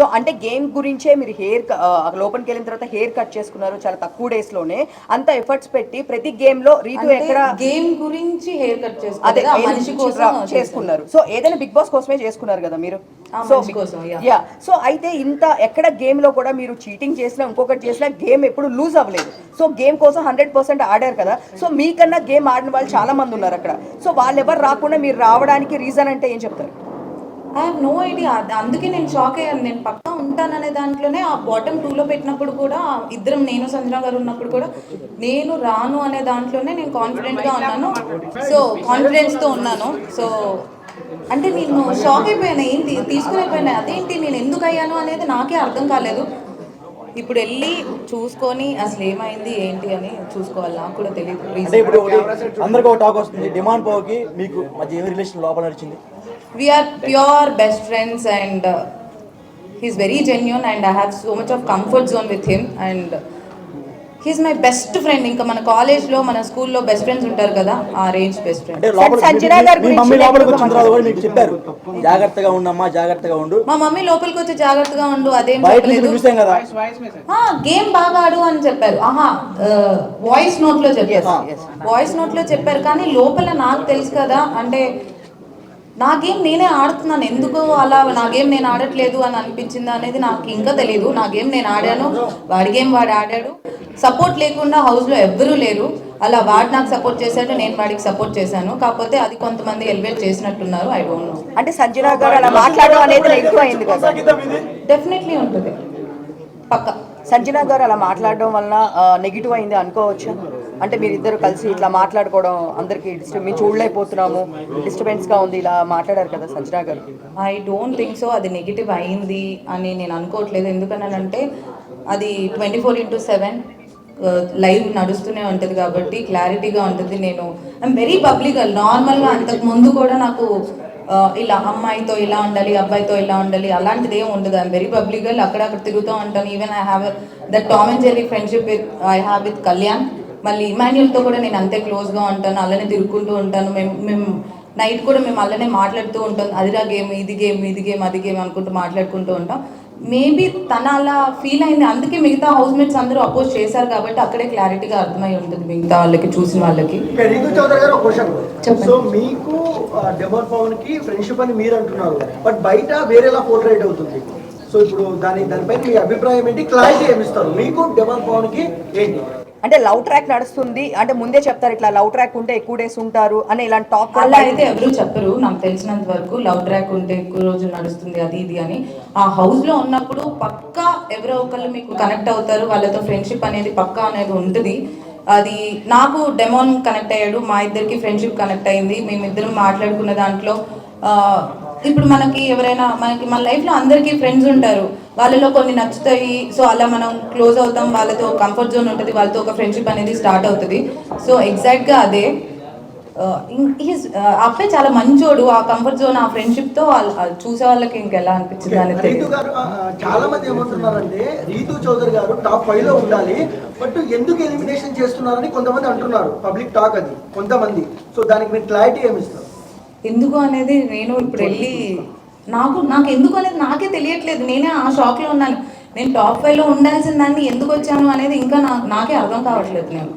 So అంటే game గురించే మీరు హెయిర్ లోపలికి వెళ్ళిన తర్వాత హెయిర్ కట్ చేసుకున్నారు చాలా తక్కువ డేస్లోనే. అంత ఎఫర్ట్స్ పెట్టి ప్రతి గేమ్లో రీతు ఎక్కడ గేమ్ గురించి హెయిర్ కట్ అదే చేసుకోవాలి game మనిషి గురించి కోసం రా- చేసుకున్నారు? సో ఏదైనా బిగ్ బాస్ కోసమే చేసుకున్నారు కదా మీరు? సో. యా సో అయితే ఇంత ఎక్కడ గేమ్లో కూడా మీరు చీటింగ్ చేసినా ఇంకొకటి చేసినా గేమ్ ఎప్పుడు లూజ్ అవ్వలేదు. సో గేమ్ కోసం హండ్రెడ్ పర్సెంట్ ఆడారు కదా. సో మీకన్నా గేమ్ ఆడిన వాళ్ళు చాలా మంది ఉన్నారు అక్కడ. సో వాళ్ళు ఎవరు రాకుండా మీరు రావడానికి రీజన్ అంటే ఏం చెప్తారు? ఐ నో ఐడియా అందుకే నేను షాక్ అయ్యాను. నేను పక్కా ఉంటాననే దాంట్లోనే ఆ బాటమ్ టూలో పెట్టినప్పుడు కూడా ఇద్దరం నేను సంజన గారు ఉన్నప్పుడు కూడా నేను రాను అనే దాంట్లోనే నేను కాన్ఫిడెంట్గా ఉన్నాను. సో కాన్ఫిడెన్స్తో ఉన్నాను. సో అంటే నేను షాక్ అయిపోయాను. ఏంటి? తీసుకుని అదేంటి? నేను ఎందుకు అయ్యాను అనేది నాకే అర్థం కాలేదు. ఇప్పుడు వెళ్ళి చూసుకొని అసలు ఏమైంది? ఏంటి అని చూసుకోవాలి. నాకు కూడా తెలియదు. అంటే ఇప్పుడు ఒక టాక్ వస్తుంది. డిమాండ్ పోకి మీకు మధ్య ఏమి రిలేషన్ లోపల నడిచింది? We are pure best friends and uh, he's very genuine and i have so much of comfort zone with him and he's my best friend. ఇంకా మన కాలేజ్లో మన స్కూల్లో బెస్ట్ ఫ్రెండ్స్ ఉంటారు కదా ఆ రేంజ్ బెస్ట్ ఫ్రెండ్ మీ చెప్పారు. జాగ్రత్తగా ఉండమ్మా జాగ్రత్తగా ఉండు. మా మమ్మీ లోపలికి వచ్చి జాగ్రత్తగా ఉండు అదేం చెప్పలేదు. గేమ్ బాగా ఆడు అని చెప్పారు. ఆహా వాయిస్ నోట్లో చెప్పారు. వాయిస్ నోట్లో చెప్పారు కానీ లోపల నాకు తెలుసు కదా అంటే నా గేమ్ నేనే ఆడుతున్నాను. ఎందుకు అలా? నా గేమ్ నేను ఆడట్లేదు అని అనిపించింది అనేది నాకు ఇంకా తెలియదు నా గేమ్ నేను ఆడాను. వాడి గేమ్ వాడు ఆడాడు. సపోర్ట్ లేకుండా హౌస్లో ఎవ్వరూ లేరు. అలా వాడు నాకు సపోర్ట్ చేశాడు నేను వాడికి సపోర్ట్ చేశాను. కాకపోతే అది కొంతమంది ఎలివేట్ చేసినట్టున్నారు. I don't know. అంటే సంజన గారు అలా మాట్లాడడం అనేది ఎక్కువ అయింది కదా. డెఫినెట్లీ ఉంటుంది. పక్క. సంజన గారు అలా మాట్లాడడం వలన నెగిటివ్ అయింది అనుకోవచ్చు? అంటే మీరు ఇద్దరు కలిసి ఇట్లా మాట్లాడుకోవడం అందరికి డిస్టర్బ్ మేము చూడలేకపోతున్నాము. డిస్టర్బెన్స్గా ఉంది ఇలా మాట్లాడారు కదా Sanjana garu. I don't think so అది నెగిటివ్ అయింది అని నేను అనుకోవట్లేదు. ఎందుకనంటే అది twenty four into seven live నడుస్తూనే ఉంటుంది కాబట్టి క్లారిటీగా ఉంటుంది. నేను ఐమ్ వెరీ పబ్లిక్ నార్మల్గా అంతకు ముందు కూడా నాకు ఇలా అమ్మాయితో ఇలా ఉండాలి అబ్బాయితో ఇలా ఉండాలి అలాంటిది ఏం ఉండదు. ఐమ్ వెరీ పబ్లిక్ అక్కడక్కడ తిరుగుతూ ఉంటాను. Even I have the Tom and Jerry friendship with I have with Kalyan మళ్ళీ ఇమాన్యుల్తో కూడా నేను అంతే క్లోజ్గా ఉంటాను అలానే తిరుగుకుంటూ ఉంటాను. మేము మేము నైట్ కూడా మేము అలానే మాట్లాడుతూ ఉంటాం. అదిరా గేమ్ ఇది గేమ్ ఇది గేమ్ అది గేమ్ అనుకుంటూ మాట్లాడుకుంటూ ఉంటాం. మేబీ తన అలా ఫీల్ అయింది. అందుకే మిగతా హౌస్ మేట్స్ అందరూ అపోజ్ చేశారు కాబట్టి అక్కడే క్లారిటీగా అర్థమై ఉంటుంది మిగతా వాళ్ళకి చూసిన వాళ్ళకి. సో మీకు డెమోన్ పవన్కి ఫ్రెండ్షిప్ అని మీరు అంటున్నారు. బట్ బయట వేరేలా పోర్ట్రేట్ అవుతుంది. సో ఇప్పుడు దాని దానిపై మీ అభిప్రాయం ఏంటి? క్లారిటీ ఏమిస్తారు? మీకు డెమోన్ పవన్కి ఏంటి? అంటే లవ్ ట్రాక్ నడుస్తుంది. అంటే ముందే చెప్తారు ఇట్లా లవ్ ట్రాక్ ఉంటే ఎక్కువ డేస్ ఉంటారు అని ఇలాంటి టాక్ అలా అయితే ఎవరు చెప్పరు. నాకు తెలిసినంత వరకు లవ్ ట్రాక్ ఉంటే ఎక్కువ రోజులు నడుస్తుంది అది ఇది అని. ఆ హౌస్లో ఉన్నప్పుడు పక్కా ఎవరో ఒకళ్ళు మీకు కనెక్ట్ అవుతారు. వాళ్ళతో ఫ్రెండ్షిప్ అనేది పక్కా అనేది ఉంటుంది. అది నాకు డెమోన్ కనెక్ట్ అయ్యాడు. మా ఇద్దరికి ఫ్రెండ్షిప్ కనెక్ట్ అయింది. మేమిద్దరం మాట్లాడుకున్న దాంట్లో ఇప్పుడు మనకి ఎవరైనా మనకి మన లైఫ్లో అందరికీ ఫ్రెండ్స్ ఉంటారు. వాళ్ళలో కొన్ని నచ్చుతాయి. సో అలా మనం క్లోజ్ అవుతాం. వాళ్ళతో కంఫర్ట్ జోన్ ఉంటుంది. వాళ్ళతో ఒక ఫ్రెండ్షిప్ అనేది స్టార్ట్ అవుతుంది. సో ఎగ్జాక్ట్గా అదే. హీస్ అబ్బాయి చాలా మంచోడు. ఆ కంఫర్ట్ జోన్ ఆ ఫ్రెండ్షిప్తో చూసే వాళ్ళకి ఇంకెలా అనిపించింది ఆ, చాలా మంది ఏమంటున్నారంటే రీతు చౌదరి గారు టాప్ ఫైవ్లో ఉండాలి. బట్ ఎందుకు ఎలిమినేషన్ చేస్తున్నారని కొంతమంది అంటున్నారు. పబ్లిక్ టాక్ అది. కొంతమంది. సో దానికి మీరు క్లారిటీ ఏమిస్తారు ఎందుకు అనేది నేను ఇప్పుడు వెళ్ళి నాకు నాకు ఎందుకు అనేది నాకే తెలియట్లేదు. నేనే ఆ షాక్లో ఉన్నాను. నేను టాప్ ఫైవ్లో ఉండాల్సిన దాన్ని ఎందుకు వచ్చాను అనేది ఇంకా నాకు నాకే అర్థం కావట్లేదు నేను.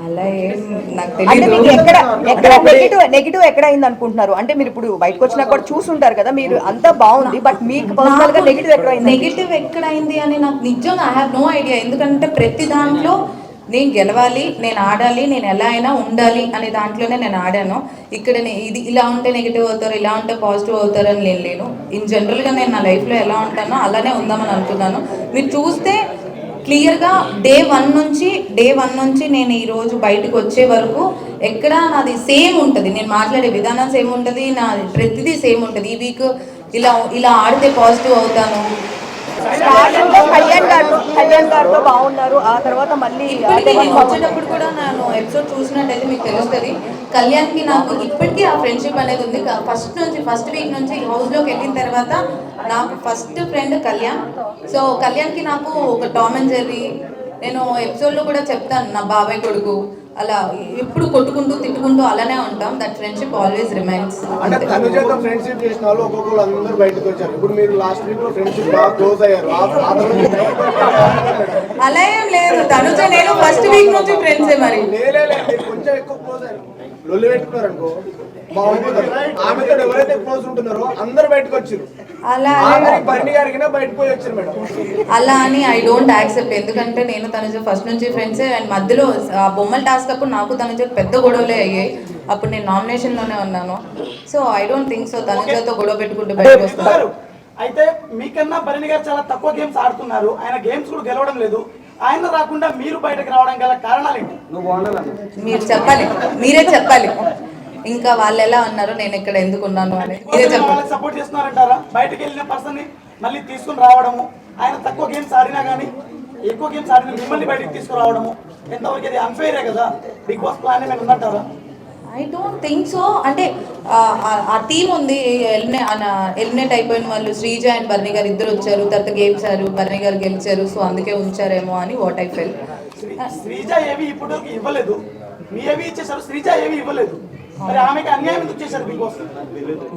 అలా ఏం నాకు అంటే మీకు తెలియదు ఎక్కడ ఎక్కడ నెగిటివ్ నెగిటివ్ ఎక్కడ అయింది అనుకుంటున్నారు అంటే మీరు ఇప్పుడు బయటకు వచ్చినా కూడా చూసుంటారు కదా మీరు అంతా బాగుంది బట్ మీకు పర్సనల్గా నెగిటివ్ ఎక్కడ అయింది నెగిటివ్ ఎక్కడైంది అని నాకు నిజంగా ఐ హావ్ నో ఐడియా ఎందుకంటే ప్రతి దాంట్లో నేను గెలవాలి నేను ఆడాలి నేను ఎలా అయినా ఉండాలి అనే దాంట్లోనే నేను ఆడాను. ఇక్కడ ఇది ఇలా ఉంటే నెగిటివ్ అవుతారు ఇలా ఉంటే పాజిటివ్ అవుతారు అని నేను లేను. ఇన్ జనరల్గా నేను నా లైఫ్లో ఎలా ఉంటానో అలానే ఉందామని అనుకున్నాను. మీరు చూస్తే క్లియర్గా డే వన్ నుంచి డే వన్ నుంచి నేను ఈరోజు బయటకు వచ్చే వరకు ఎక్కడ నాది సేమ్ ఉంటుంది. నేను మాట్లాడే విధానం సేమ్ ఉంటుంది నా ప్రతిదీ సేమ్ ఉంటుంది. ఈ వీక్ ఇలా ఇలా ఆడితే పాజిటివ్ అవుతాను స్టార్టింగ్లో కళ్యాణ్ గారు కళ్యాణ్ గారితో బాగున్నారు. ఆ తర్వాత మళ్ళీ వచ్చేటప్పుడు కూడా నేను ఎపిసోడ్ చూసినట్టయితే మీకు తెలుస్తుంది. కళ్యాణ్కి నాకు ఇప్పటికీ ఆ ఫ్రెండ్షిప్ అనేది ఉంది. ఫస్ట్ నుంచి ఫస్ట్ వీక్ నుంచి హౌస్లోకి వెళ్ళిన తర్వాత నాకు ఫస్ట్ ఫ్రెండ్ కళ్యాణ్. సో కళ్యాణ్కి నాకు ఒక టామ్ అండ్ జెర్రీ నేను ఎపిసోడ్లో కూడా చెప్తాను నా బాబాయ్ కొడుకు. అలా ఎప్పుడు కొట్టుకుంటూ తిట్టుకుంటూ అలానే ఉంటాం. దట్ ఫ్రెండ్షిప్ ఆల్వేస్ రిమైన్స్ అంటే తనుజతో ఫ్రెండ్షిప్ చేసిన వాళ్ళు ఒక్కొక్కరు అందరూ బయటకు వచ్చారు. ఇప్పుడు మీరు లాస్ట్ వీక్లో ఫ్రెండ్షిప్ బాగా క్లోజ్ అయ్యారు. అలా ఏం లేదు. తనుజ నేను ఫస్ట్ వీక్ నుంచి ఫ్రెండ్సే మరి. కొంచెం ఎక్కువ క్లోజ్ అయ్యారు లొల్లి పెట్టుకున్నారు అనుకో ఆమెతో ఎవరైతే క్లోజ్ ఉంటున్నారో అందరూ బయటకు వచ్చారు. అలా బండి గారికి బయటకు పోయి వచ్చారు మేడం. అలా అని ఐ డోంట్ యాక్సెప్ట్ ఎందుకంటే నేను తనుజ ఫస్ట్ నుంచి ఫ్రెండ్సే అండ్ మధ్యలో ఆ బొమ్మల టాస్క్ అప్పుడు నాకు తనుజ పెద్ద గొడవలే అయ్యాయి. అప్పుడు నేను నామినేషన్లోనే ఉన్నాను. So I don't think so తనుజతో గొడవ పెట్టుకుంటూ బయటకు వస్తాను గారు, అయితే మీకన్నా భరణి గారు చాలా తక్కువ గేమ్స్ ఆడుతున్నారు. ఆయన గేమ్స్ కూడా గెలవడం లేదు. ఆయన రాకుండా మీరు బయటకు రావడం గల కారణాలు ఏంటి? మీరు చెప్పాలి. మీరే చెప్పాలి. ఇంకా వాళ్ళు ఎలా ఉన్నారు నేను ఇక్కడ ఎందుకు ఉన్నాను అని. చెప్పాలి వాళ్ళకి సపోర్ట్ చేస్తున్నారంటారా? బయటకు వెళ్ళిన పర్సన్ని మళ్ళీ తీసుకుని రావడము ఆయన తక్కువ గేమ్స్ ఆడినా కానీ ఎక్కువ గేమ్స్ ఆడిన మిమ్మల్ని బయటకు తీసుకురావడము ఎంతవరకు అది అన్ఫేరే కదా? బిగ్ బాస్ ప్లాన్ ఏమైనా ఉందంటారా? ఐ డోంట్ థింక్ సో అంటే ఆ, టీం ఉంది ఎలిమినే ఎలిమినేట్ అయిపోయిన వాళ్ళు శ్రీజ అండ్ బర్ణి గారు ఇద్దరు వచ్చారు తర్వాత గేమ్సారు బర్ణి గారు గెలిచారు సో అందుకే ఉంచారేమో అని what I feel Sri- Sreeja ఏవి ఇప్పటివరకు ఇవ్వలేదు. మీ ఏవి ఇచ్చేసారు శ్రీజ ఏవి ఇవ్వలేదు.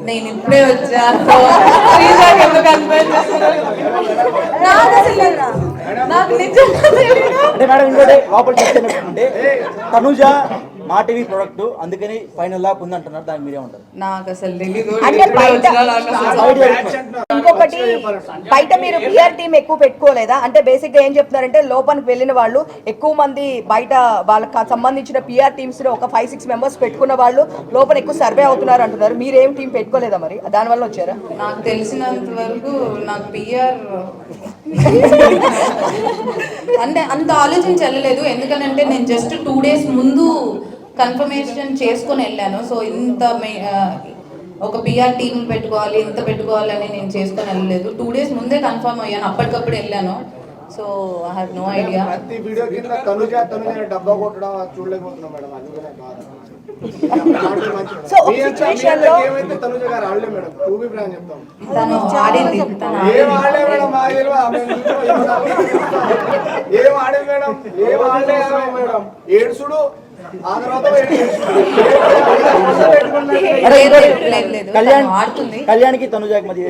నేను ఇప్పుడే వచ్చా సో శ్రీజకి ఎందుకు compare చేస్తున్నారు? నాకు అసలు. నాకు నిజంగా తనుజ మా టీవీ ప్రొడక్ట్ అందుకని ఫైనల్ లాక్ ఉంది అంటున్నారు దానికి మీరే ఉంటారు నాకు అసలు తెలీదు. అంటే బయట- ఇంకొకటి బయట మీరు పిఆర్ టీం ఎక్కువ పెట్టుకోలేదా? అంటే బేసిక్గా ఏం చెప్తున్నారంటే లోపలికి వెళ్ళిన వాళ్ళు ఎక్కువ మంది బయట వాళ్ళకి సంబంధించిన పిఆర్ టీమ్స్లో ఒక ఫైవ్ సిక్స్ మెంబర్స్ పెట్టుకున్న వాళ్ళు లోపల ఎక్కువ సర్వే అవుతున్నారు అంటున్నారు. మీరు ఏం టీం పెట్టుకోలేదా మరి? దాని వల్ల వచ్చారా? నాకు తెలిసినంత వరకు నాకు పిఆర్ అంటే అంత ఆలోచించి వెళ్ళలేదు. ఎందుకనంటే నేను జస్ట్ టూ డేస్ ముందు కన్ఫర్మేషన్ చేసుకొని వెళ్ళాను. సో ఇంత ఒక పిఆర్ టీం పెట్టుకోవాలి ఇంత పెట్టుకోవాలని నేను చేసుకొని వెళ్ళలేదు. టూ డేస్ ముందే కన్ఫర్మ్ అయ్యాను. అప్పటికప్పుడు వెళ్ళాను. So I have no idea ప్రతి వీడియో కింద తనుజ తనుజ డబ్బా కొట్టడం అది చూడలేకపోతున్నాం మేడం. అందుకనే బాధ మేడం? టూ బి బ్రాండ్ చెప్తాం. తను ఆడింది. తను ఏం మేడం? ఆడలేదు మేడం? ఏడుసుడు కళ్యాణ్. కళ్యాణ్కి తనుజకి మధ్య.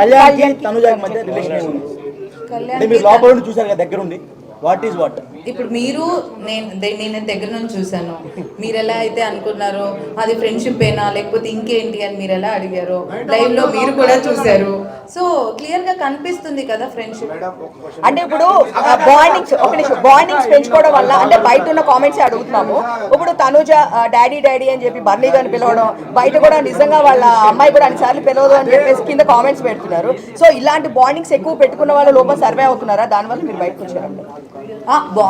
కళ్యాణ్కి తనుజకి మధ్య రిలేషన్ ఏముంది? మీరు లోపల నుండి చూసారు కదా దగ్గరుండి. వాట్ ఈస్ వాట్ ఇప్పుడు మీరు నేను నేను దగ్గర నుంచి చూశాను. మీరు ఎలా అయితే అనుకున్నారో అది ఫ్రెండ్షిప్ ఏనా లేకపోతే ఇంకేంటి అని మీరు ఎలా అడిగారో లైవ్లో మీరు కూడా చూశారు. సో క్లియర్గా కనిపిస్తుంది కదా ఫ్రెండ్షిప్ అంటే ఇప్పుడు బాండింగ్స్ ఒక నిమిషం. బాండింగ్స్ పెంచుకోవడం వల్ల అంటే బయట ఉన్న కామెంట్స్ అడుగుతున్నాము. ఇప్పుడు తనుజ డాడీ డాడీ అని చెప్పి బర్నీ గారిని పిలవడం బయట కూడా నిజంగా వాళ్ళ అమ్మాయి కూడా అన్నిసార్లు పిలవదు అని చెప్పేసి కింద కామెంట్స్ పెడుతున్నారు. సో ఇలాంటి బాండింగ్స్ ఎక్కువ పెట్టుకున్న వాళ్ళ లోపల సర్వే అవుతున్నారా? దానివల్ల మీరు బయటకు వచ్చారండి.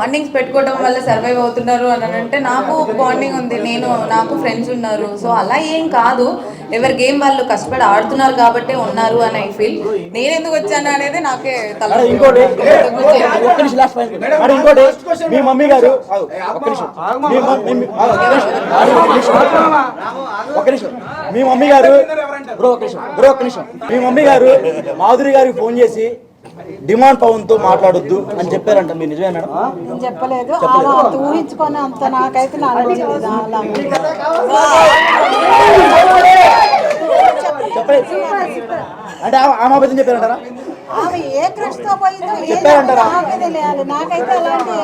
బాండింగ్స్ పెట్టుకోవడం వల్ల సర్వైవ్ అవుతున్నారు అని అంటే నాకు బాండింగ్ ఉంది నేను నాకు ఫ్రెండ్స్ ఉన్నారు. సో అలా ఏం కాదు. ఎవరి గేమ్ వాళ్ళు కష్టపడి ఆడుతున్నారు కాబట్టి ఉన్నారు అని ఐ ఫీల్. నేను ఎందుకు వచ్చాను అనేది నాకే తల మీ మమ్మీ గారు ఆగు, ఒక్క నిమిషం. మీ మమ్మీ గారు బ్రో ఒక్క నిమిషం. బ్రో ఒక్క నిమిషం. మీ మమ్మీ గారు మాధురి గారికి ఫోన్ చేసి డిమాండ్ పవన్తో మాట్లాడొద్దు అని చెప్పారంట. మీరు నిజమే మేడం? నేను చెప్పలేదు. అలా అంత ఊహించుకొని అంత నాకైతే నా అనిపించలేదు అలా చెప్పలేదు. అంటే ఆమె- అబద్ధం చెప్పారంటారా? ఆమె ఏ క్రష్తో పోయిందో ఏదో చెప్పారంటారా? నాకే తెలియాలి. నాకైతే అలాంటి